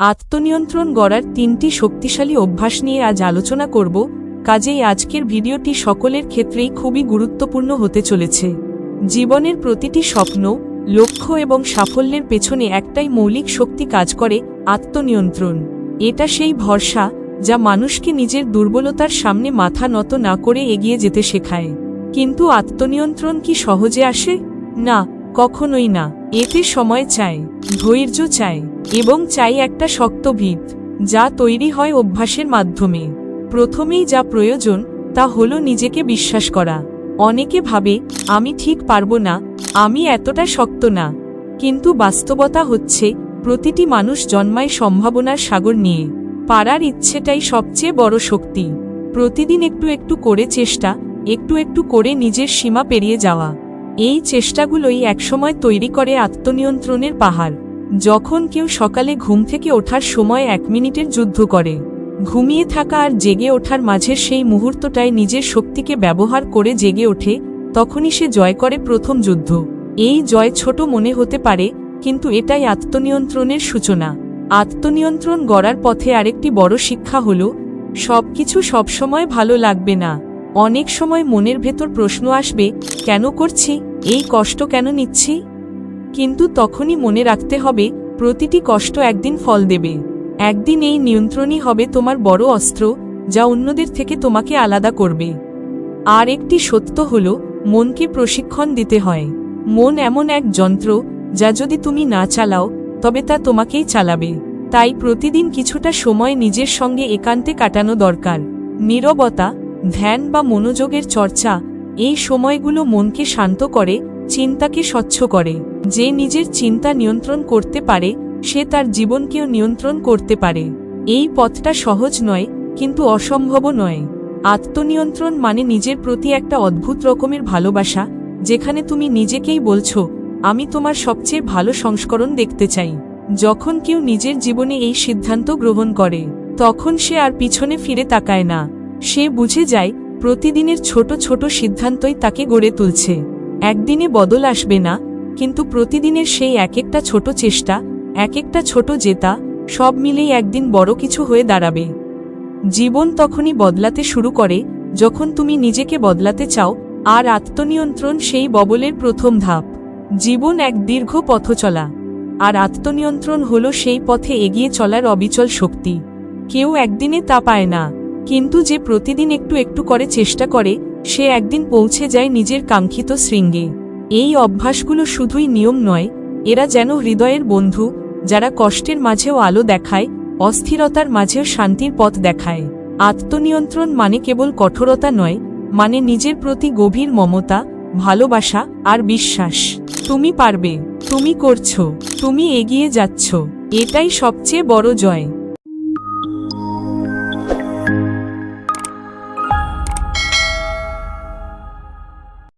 আত্মনিয়ন্ত্রণ গড়ার তিনটি শক্তিশালী অভ্যাস নিয়ে আজ আলোচনা করব, কাজেই আজকের ভিডিওটি সকলের ক্ষেত্রেই খুবই গুরুত্বপূর্ণ হতে চলেছে। জীবনের প্রতিটি স্বপ্ন, লক্ষ্য এবং সাফল্যের পেছনে একটাই মৌলিক শক্তি কাজ করে, আত্মনিয়ন্ত্রণ। এটা সেই ভরসা, যা মানুষকে নিজের দুর্বলতার সামনে মাথা নত না করে এগিয়ে যেতে শেখায়। কিন্তু আত্মনিয়ন্ত্রণ কি সহজে আসে? না, কখনোই না। এতে সময় চায়, ধৈর্য চায়। এবং চাই একটা শক্ত ভিত, যা তৈরি হয় অভ্যাসের মাধ্যমে। প্রথমেই যা প্রয়োজন, তা হলো নিজেকে বিশ্বাস করা। অনেকে ভাবে, আমি ঠিক পারব না, আমি এতটা শক্ত না। কিন্তু বাস্তবতা হচ্ছে, প্রতিটি মানুষ জন্মায় সম্ভাবনার সাগর নিয়ে। পারার ইচ্ছেটাই সবচেয়ে বড় শক্তি। প্রতিদিন একটু একটু করে চেষ্টা, একটু একটু করে নিজের সীমা পেরিয়ে যাওয়া। এই চেষ্টাগুলোই একসময় তৈরি করে আত্মনিয়ন্ত্রণের পাহাড়। যখন কেউ সকালে ঘুম থেকে ওঠার সময় এক মিনিটের যুদ্ধ করে, ঘুমিয়ে থাকা আর জেগে ওঠার মাঝের সেই মুহূর্তটায় নিজের শক্তিকে ব্যবহার করে জেগে ওঠে, তখনই সে জয় করে প্রথম যুদ্ধ। এই জয় ছোট মনে হতে পারে, কিন্তু এটাই আত্মনিয়ন্ত্রণের সূচনা। আত্মনিয়ন্ত্রণ গড়ার পথে আরেকটি বড় শিক্ষা হল, সবকিছু সবসময় ভালো লাগবে না। অনেক সময় মনের ভেতর প্রশ্ন আসবে, কেন করছি? এই কষ্ট কেন নিচ্ছি? কিন্তু তখনই মনে রাখতে হবে, প্রতিটি কষ্ট একদিন ফল দেবে। একদিন এই নিয়ন্ত্রণই হবে তোমার বড় অস্ত্র, যা অন্যদের থেকে তোমাকে আলাদা করবে। আর একটি সত্য হল, মনকে প্রশিক্ষণ দিতে হয়। মন এমন এক যন্ত্র, যা যদি তুমি না চালাও, তবে তা তোমাকেই চালাবে। তাই প্রতিদিন কিছুটা সময় নিজের সঙ্গে একান্তে কাটানো দরকার। নীরবতা, ধ্যান বা মনোযোগের চর্চা, এই সময়গুলো মনকে শান্ত করে চিন্তাকে স্বচ্ছ করে। যে নিজের চিন্তা নিয়ন্ত্রণ করতে পারে, সে তার জীবনকেও নিয়ন্ত্রণ করতে পারে। এই পথটা সহজ নয়, কিন্তু অসম্ভবও নয়। আত্মনিয়ন্ত্রণ মানে নিজের প্রতি একটা অদ্ভুত রকমের ভালোবাসা, যেখানে তুমি নিজেকেই বলছো, আমি তোমার সবচেয়ে ভালো সংস্করণ দেখতে চাই। যখন কেউ নিজের জীবনে এই সিদ্ধান্ত গ্রহণ করে, তখন সে আর পিছনে ফিরে তাকায় না। সে বুঝে যায়, প্রতিদিনের ছোট ছোট সিদ্ধান্তই তাকে গড়ে তুলছে। একদিনে বদল আসবে না, কিন্তু প্রতিদিনের সেই এক একটা ছোট চেষ্টা এক একটা ছোট জেতা, সব মিলেই একদিন বড় কিছু হয়ে দাঁড়াবে। জীবন তখনই বদলাতে শুরু করে, যখন তুমি নিজেকে বদলাতে চাও, আর আত্মনিয়ন্ত্রণ সেই ববলের প্রথম ধাপ। জীবন এক দীর্ঘ পথ চলা, আর আত্মনিয়ন্ত্রণ হল সেই পথে এগিয়ে চলার অবিচল শক্তি। কেউ একদিনে তা পায় না, কিন্তু যে প্রতিদিন একটু একটু করে চেষ্টা করে সে একদিন পৌঁছে যায় নিজের কাঙ্ক্ষিত শৃঙ্গে। এই অভ্যাসগুলো শুধুই নিয়ম নয়, এরা যেন হৃদয়ের বন্ধু, যারা কষ্টের মাঝেও আলো দেখায়, অস্থিরতার মাঝেও শান্তির পথ দেখায়। আত্মনিয়ন্ত্রণ মানে কেবল কঠোরতা নয় মানে নিজের প্রতি গভীর মমতা, ভালোবাসা আর বিশ্বাস। তুমি পারবে, তুমি করছ, তুমি এগিয়ে যাচ্ছ, এটাই সবচেয়ে বড় জয়।